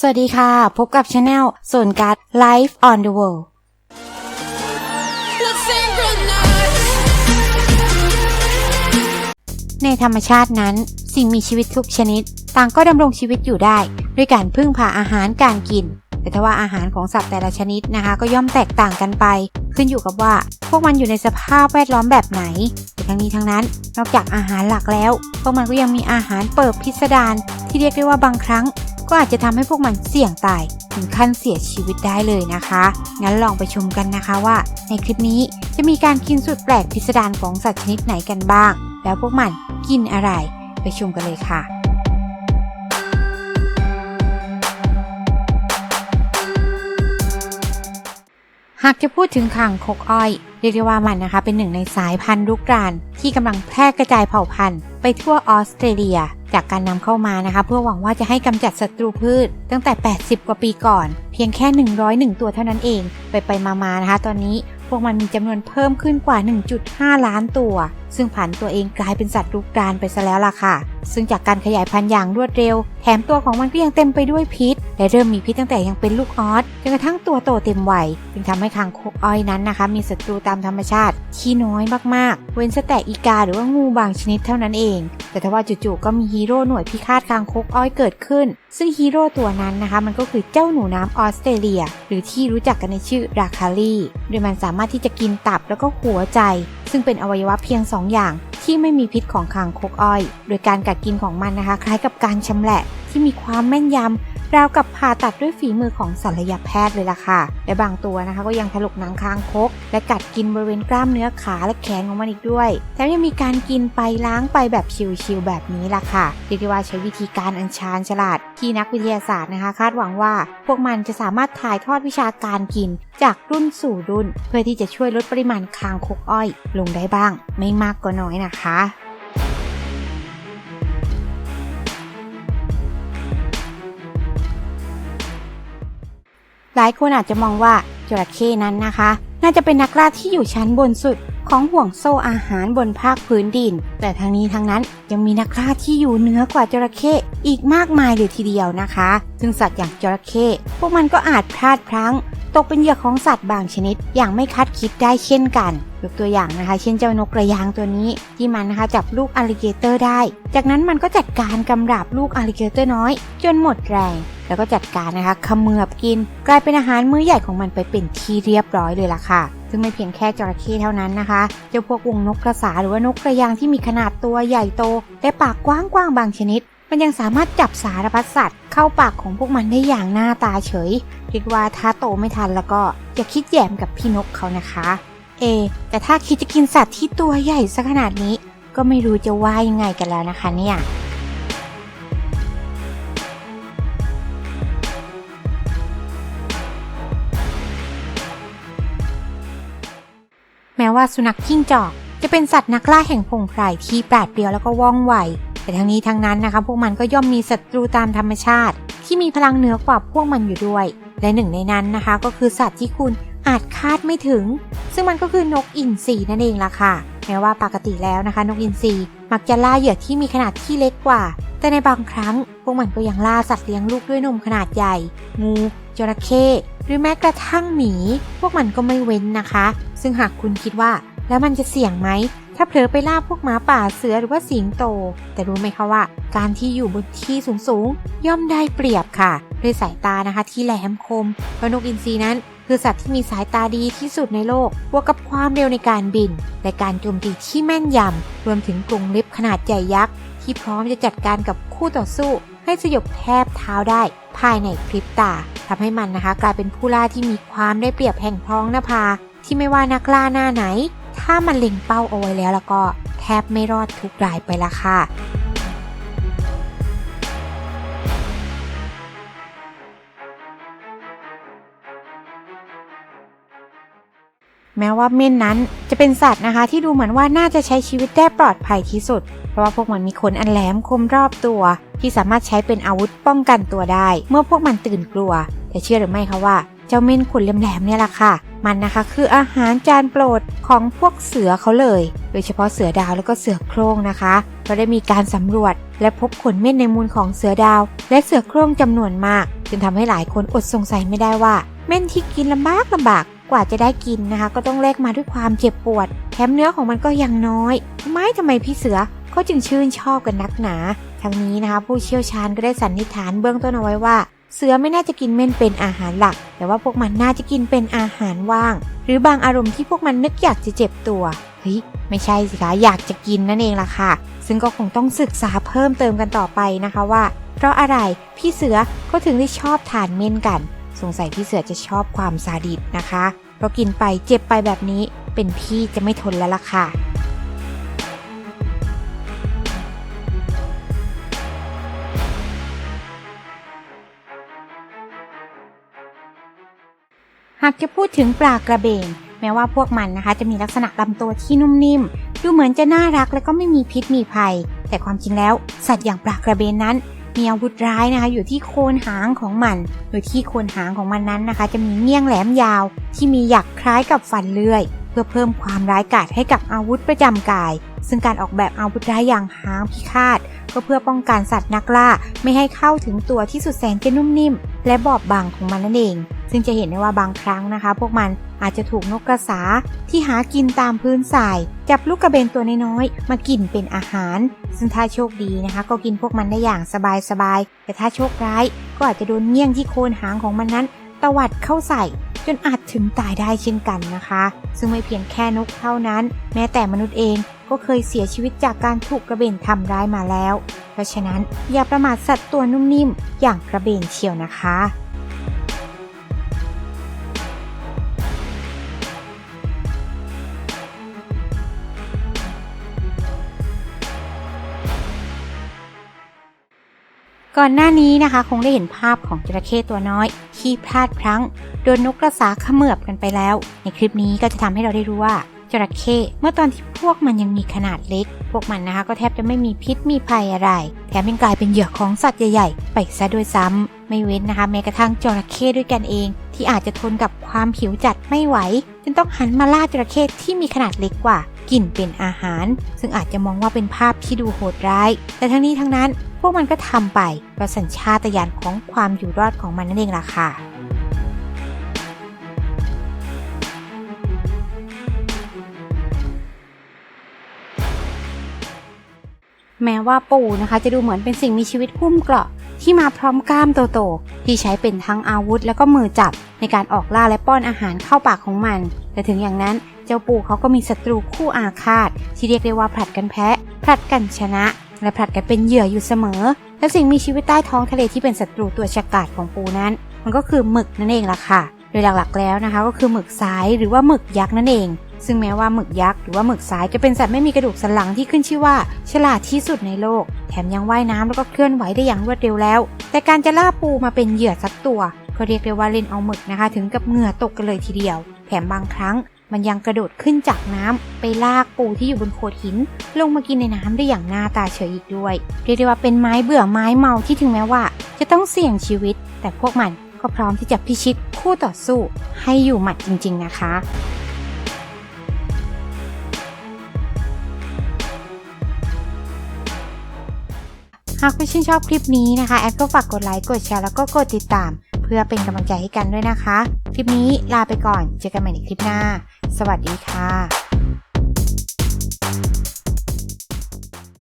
สวัสดีค่ะ พบกับช anel ส่วนการ Life on the World ในธรรมชาตินั้น สิ่งมีชีวิตทุกชนิด ต่างก็ดำรงชีวิตอยู่ได้ ด้วยการพึ่งพาอาหารการกิน แต่ทว่าอาหารของสัตว์แต่ละชนิดนะคะ ก็ย่อมแตกต่างกันไป ขึ้นอยู่กับว่า พวกมันอยู่ในสภาพแวดล้อมแบบไหนแต่ทั้งนี้ทั้งนั้น นอกจากอาหารหลักแล้ว พวกมันก็ยังมีอาหารเปิดพิสดารที่เรียกได้ว่าบางครั้ง ก็อาจจะทำให้พวกมันเสี่ยงตายถึงขั้นเสียชีวิตได้เลยนะคะ งั้นลองไปชมกันนะคะว่า ในคลิปนี้จะมีการกินสุดแปลกพิสดารของสัตว์ชนิดไหนกันบ้าง แล้วพวกมันกินอะไร ไปชมกันเลยค่ะหากจะพูดถึงข่างคกอ้อย เรียกได้ว่ามันนะคะ เป็นหนึ่งในสายพันธุ์รุกรานที่กำลังแพร่กระจายเผ่าพันธุ์ไปทั่วออสเตรเลีย จากการนำเข้ามานะคะ เพื่อหวังว่าจะให้กำจัดศัตรูพืช ตั้งแต่ 80 กว่าปีก่อน เพียงแค่ 101 ตัวเท่านั้นเอง ไปไปมาๆนะคะ ตอนนี้พวกมันมีจำนวนเพิ่มขึ้นกว่า 1.5 ล้านตัว ซึ่งผันตัวเองกลายเป็นสัตว์รุกรานไปซะแล้วล่ะค่ะ ซึ่งจากการขยายพันธุ์อย่างรวดเร็ว แถมตัวของมันก็ยังเต็มไปด้วยพิษ และเริ่มมีพิษตั้งแต่ยังเป็นลูกออสจนกระทั่งตัวโตเต็มวัยจึงทำให้คางคกอ้อยนั้นนะคะ มีศัตรูตามธรรมชาติที่น้อยมากๆ เว้นแต่อีกาหรือว่างูบางชนิดเท่านั้นเอง แต่ทว่าจู่ๆก็มีฮีโร่หน่วยพิฆาตคางคกอ้อยเกิดขึ้น ซึ่งฮีโร่ตัวนั้นนะคะ มันก็คือเจ้าหนูน้ำออสเตรเลีย หรือที่รู้จักกันในชื่อราคาลีโดยมันสามารถที่จะกินตับแล้วก็หัวใจ ซึ่งเป็นอวัยวะเพียง 2 อย่างที่ไม่มีพิษของคางคกอ้อย โดยการกัดกินของมันนะคะ คล้ายกับการชำแหละ ที่มีความแม่นยำราวกับผ่าตัดด้วยฝีมือของศัลยแพทย์เลยล่ะค่ะ และบางตัวนะคะก็ยังถลกหนังคางคก และกัดกินบริเวณกล้ามเนื้อขาและแขนของมันอีกด้วยแถมยังมีการกินไปล้างไปแบบชิวๆแบบนี้ล่ะค่ะเรียกได้ว่าใช้วิธีการอันชาญฉลาด ที่นักวิทยาศาสตร์นะคะ คาดหวังว่า พวกมันจะสามารถถ่ายทอดวิชาการกิน จากรุ่นสู่รุ่น เพื่อที่จะช่วยลดปริมาณคางคกอ้อย ลงได้บ้าง ไม่มากก็น้อยนะคะ หลายคนอาจจะมองว่าจระเข้นั้นนะคะ น่าจะเป็นนักล่าที่อยู่ชั้นบนสุดของห่วงโซ่อาหารบนภาคพื้นดิน แต่ทั้งนี้ทั้งนั้นยังมีนักล่าที่อยู่เหนือกว่าจระเข้อีกมากมายเลยทีเดียวนะคะ ซึ่งสัตว์อย่างจระเข้พวกมันก็อาจพลาดพลั้ง ตกเป็นเหยื่อของสัตว์บางชนิด อย่างไม่คาดคิดได้เช่นกันยกตัวอย่างนะคะ เช่นเจ้านกกระยางตัวนี้ ที่มันนะคะจับลูกอลิเกเตอร์ได้ จากนั้นมันก็จัดการกำราบลูกอลิเกเตอร์น้อย จนหมดแรง แล้วก็จัดการนะคะขมือบกิน กลายเป็นอาหารมื้อใหญ่ของมันไปเป็นที่เรียบร้อยเลยล่ะค่ะ ซึ่งไม่เพียงแค่จระเข้เท่านั้นนะคะเจ้าพวกวงนกกระสาหรือว่านกกระยางที่มีขนาดตัวใหญ่โตและปากกว้างๆบางชนิด มันยังสามารถจับสารพัดสัตว์ เข้าปากของพวกมันได้อย่างหน้าตาเฉยเรียกว่าถ้าโตไม่ทันแล้วก็อย่าคิดแย่มกับพี่นกเขานะคะเอแต่ถ้าคิดจะกินสัตว์ที่ตัวใหญ่ซะขนาดนี้ ก็ไม่รู้จะว่ายังไงกันแล้วนะคะเนี่ย แม้ว่าสุนัขจิ้งจอก จะเป็นสัตว์นักล่าแห่งพงไพรที่ปราดเปรียวแล้วก็ว่องไว แต่ทั้งนี้ทั้งนั้นนะคะ พวกมันก็ย่อมมีศัตรูตามธรรมชาติ ที่มีพลังเหนือกว่าพวกมันอยู่ด้วย และหนึ่งในนั้นนะคะ ก็คือสัตว์ที่คุณาดไม่ถึง ซึ่งมันก็คือนกอินทรีนั่นเองล่ะค่ะ แม้ว่าปกติแล้วนะคะ นกอินทรีมักจะล่าเหยื่อที่มีขนาดที่เล็กกว่า แต่ในบางครั้ง พวกมันก็ยังล่าสัตว์เลี้ยงลูกด้วยนมขนาดใหญ่ งูจระเข้หรือแม้กระทั่งหมี พวกมันก็ไม่เว้นนะคะ ซึ่งหากคุณคิดว่าแล้วมันจะเสี่ยงไหม ถ้าเผลอไปล่าพวกหมาป่าเสือหรือว่าสิงโต แต่รู้ไหมคะว่า การที่อยู่บนที่สูงๆ ย่อมได้เปรียบค่ะ ด้วยสายตานะคะที่แหลมคมเพราะนกอินทรีนั้น คือสัตว์ที่มีสายตาดีที่สุดในโลกบวกกับความเร็วในการบิน และการโจมตีที่แม่นยำ รวมถึงกรงเล็บขนาดใหญ่ยักษ์ ที่พร้อมจะจัดการกับคู่ต่อสู้ ให้สยบแทบเท้าได้ ภายในพริบตาทำให้มันนะคะ กลายเป็นผู้ล่าที่มีความได้เปรียบแห่งท้องนภา ที่ไม่ว่านักล่าหน้าไหน ถ้ามันเล็งเป้าเอาไว้แล้วแล้วก็ แทบไม่รอดทุกรายไปละค่ะ แม้ว่าเม่นนั้นจะเป็นสัตว์นะคะที่ดูเหมือนว่าน่าจะใช้ชีวิตได้ปลอดภัยที่สุด เพราะว่าพวกมันมีขนอันแหลมคมรอบตัว ที่สามารถใช้เป็นอาวุธป้องกันตัวได้ เมื่อพวกมันตื่นกลัว แต่เชื่อหรือไม่คะว่าเจ้าเม่นขนแหลมๆเนี่ยแหละค่ะ มันนะคะคืออาหารจานโปรดของพวกเสือเขาเลย โดยเฉพาะเสือดาวแล้วก็เสือโคร่งนะคะก็ได้มีการสำรวจ และพบขนเม่นในมูลของเสือดาว และเสือโคร่งจำนวนมากโดจนทำให้หลายคนอดสงสัยไม่ได้ว่า เม่นที่กินลำบากลำบาก กว่าจะได้กินนะคะ ก็ต้องแลกมาด้วยความเจ็บปวด แถมเนื้อของมันก็ยังน้อยทำไมทำไมพี่เสือเขาจึงชื่นชอบกันนักหนา ทั้งนี้นะคะผู้เชี่ยวชาญก็ได้สันนิษฐานเบื้องต้นเอาไว้ว่าเสือไม่น่าจะกินเม่นเป็นอาหารหลัก แต่ว่าพวกมันน่าจะกินเป็นอาหารว่าง หรือบางอารมณ์ที่พวกมันนึกอยากจะเจ็บตัวเฮ้ยไม่ใช่สิคะอยากจะกินนั่นเองล่ะค่ะ ซึ่งก็คงต้องศึกษาเพิ่มเติมกันต่อไปนะคะว่า เพราะอะไรพี่เสือเขาถึงได้ชอบทานเม่นกัน สงสัยพี่เสือจะชอบความซาดิสนะคะ เพราะกินไปเจ็บไปแบบนี้เป็นพี่จะไม่ทนแล้วล่ะค่ะหากจะพูดถึงปลากระเบน แม้ว่าพวกมันนะคะ จะมีลักษณะลำตัวที่นุ่มนิ่ม ดูเหมือนจะน่ารักและก็ไม่มีพิษมีภัย แต่ความจริงแล้ว สัตว์อย่างปลากระเบนนั้น มีอาวุธร้ายนะคะ อยู่ที่โคนหางของมัน โดยที่โคนหางของมันนั้นนะคะ จะมีเงี้ยงแหลมยาวที่มีหยักคล้ายกับฟันเลื่อย พื่อเพิ่มความร้ายกาจให้กับอาวุธประจำกาย ซึ่งการออกแบบอาวุธร้ายอย่างหางพิฆาตก็เพื่อป้องกันสัตว์นักล่าไม่ให้เข้าถึงตัวที่สุดแสนจะนุ่มนิ่ม และบอบบางของมันนั่นเอง ซึ่งจะเห็นได้ว่าบางครั้งนะคะ พวกมันอาจจะถูกนกกระสาที่หากินตามพื้นทราย จับลูกกระเบนตัวน้อยๆมากินเป็นอาหาร ซึ่งถ้าโชคดีนะคะ ก็กินพวกมันได้อย่างสบายๆแต่ถ้าโชคร้าย ก็อาจจะโดนเงี้ยงที่โคนหางของมันนั้นตวัดเข้าใส่ จนอาจถึงตายได้เช่นกันนะคะ ซึ่งไม่เพียงแค่นกเท่านั้น แม้แต่มนุษย์เองก็เคยเสียชีวิตจากการถูกกระเบนทำร้ายมาแล้ว เพราะฉะนั้นอย่าประมาทสัตว์ตัวนุ่มนิ่มอย่างกระเบนเชียวนะคะ ก่อนหน้านี้นะคะคงได้เห็นภาพของจระเข้ตัวน้อยที่พลาดพลั้งโดนนกกระสาเขมือบกันไปแล้ว ในคลิปนี้ก็จะทำให้เราได้รู้ว่าจระเข้เมื่อตอนที่พวกมันยังมีขนาดเล็ก พวกมันนะคะก็แทบจะไม่มีพิษมีภัยอะไร แถมยังกลายเป็นเหยื่อของสัตว์ใหญ่ๆ ไปซะด้วยซ้ำไม่เว้นนะคะแม้กระทั่งจระเข้ด้วยกันเอง ที่อาจจะทนกับความผิวจัดไม่ไหวจนต้องหันมาล่าจระเข้ที่มีขนาดเล็กกว่า กินเป็นอาหาร ซึ่งอาจจะมองว่าเป็นภาพที่ดูโหดร้าย แต่ทั้งนี้ทั้งนั้นพวกมันก็ทำไปเพราะสัญชาตญาณของความอยู่รอดของมันนั่นเองล่ะค่ะแม้ว่าปูนะคะจะดูเหมือนเป็นสิ่งมีชีวิตหุ้มเกราะที่มาพร้อมกล้ามโตๆที่ใช้เป็นทั้งอาวุธ แล้วก็มือจับในการออกล่าและป้อนอาหารเข้าปากของมัน แต่ถึงอย่างนั้น เจ้าปูเขาก็มีศัตรูคู่อาฆาต ที่เรียกได้ว่าผลัดกันแพ้ผลัดกันชนะ และผลัดกันเป็นเหยื่ออยู่เสมอ และสิ่งมีชีวิตใต้ท้องทะเลที่เป็นศัตรูตัวฉกาจของปูนั้น มันก็คือหมึกนั่นเองล่ะค่ะ โดยหลักๆแล้วนะคะ ก็คือหมึกสายหรือว่าหมึกยักษ์นั่นเอง ซึ่งแม้ว่าหมึกยักษ์หรือว่าหมึกสายจะเป็นสัตว์ไม่มีกระดูกสันหลังที่ขึ้นชื่อว่า ฉลาดที่สุดในโลก แถมยังว่ายน้ำแล้วก็เคลื่อนไหวได้อย่างรวดเร็วแล้ว แต่การจะล่าปูมาเป็นเหยื่อสักตัวก็เรียกได้ว่าเล่นเอาหมึกนะคะ ถึงกับเหงื่อตกกันเลยทีเดียว แถมบางครั้ง มันยังกระโดดขึ้นจากน้ำไปลากปูที่อยู่บนโขดหิน ลงมากินในน้ำได้อย่างหน้าตาเฉยอีกด้วย เรียกได้ว่าเป็นไม้เบื่อไม้เมาที่ถึงแม้ว่า จะต้องเสี่ยงชีวิต แต่พวกมันก็พร้อมที่จะพิชิตคู่ต่อสู้ให้อยู่หมัดจริง ๆ นะคะหากคุณชื่นชอบคลิปนี้นะคะ แอดก็ฝากกดไลค์ กดแชร์ แล้วก็กดติดตาม เพื่อเป็นกำลังใจให้กันด้วยนะคะ คลิปนี้ลาไปก่อน เจอกันใหม่ในคลิปหน้า สวัสดีค่ะ